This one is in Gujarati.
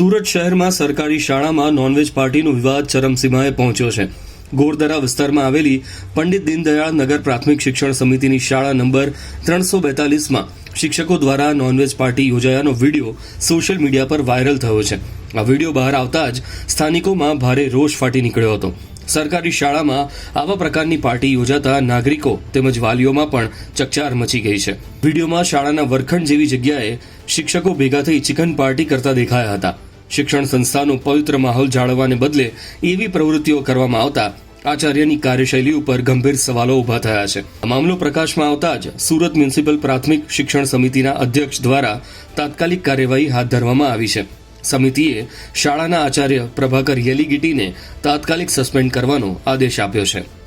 સુરત શહેરમાં સરકારી શાળામાં નોનવેજ પાર્ટીનો વિવાદ ચરમસીમાએ પહોંચ્યો છે. ગોરદરા વિસ્તારમાં આવેલી પંડિત દીનદયાળ નગર પ્રાથમિક શિક્ષણ સમિતિની શાળા નંબર ત્રણસો બેતાલીસમાં શિક્ષકો દ્વારા નોનવેજ પાર્ટી યોજાયાનો વીડિયો સોશિયલ મીડિયા પર વાયરલ થયો છે. આ વીડિયો બહાર આવતા જ સ્થાનિકોમાં ભારે રોષ ફાટી નીકળ્યો હતો. સરકારી શાળામાં આવા પ્રકારની પાર્ટી યોજાતા નાગરિકો તેમજ વાલીઓમાં પણ ચકચાર મચી ગઈ છે. વિડીયોમાં શાળાના વરખંડ જેવી જગ્યાએ શિક્ષકો ભેગા થઈ ચિકન પાર્ટી કરતા દેખાયા હતા. શિક્ષણ સંસ્થાનો પવિત્ર માહોલ જાળવવાને બદલે એવી પ્રવૃત્તિઓ કરવામાં આવતા આચાર્યની કાર્યશૈલી ઉપર ગંભીર સવાલો ઊભા થયા છે. મામલો પ્રકાશમાં આવતા જ સુરત મ્યુનિસિપલ પ્રાથમિક શિક્ષણ સમિતિના અધ્યક્ષ દ્વારા તાત્કાલિક કાર્યવાહી હાથ ધરવામાં આવી છે. સમિતિએ શાળાના આચાર્ય પ્રભાકર યેલીગીટીને તાત્કાલિક સસ્પેન્ડ કરવાનો આદેશ આપ્યો છે.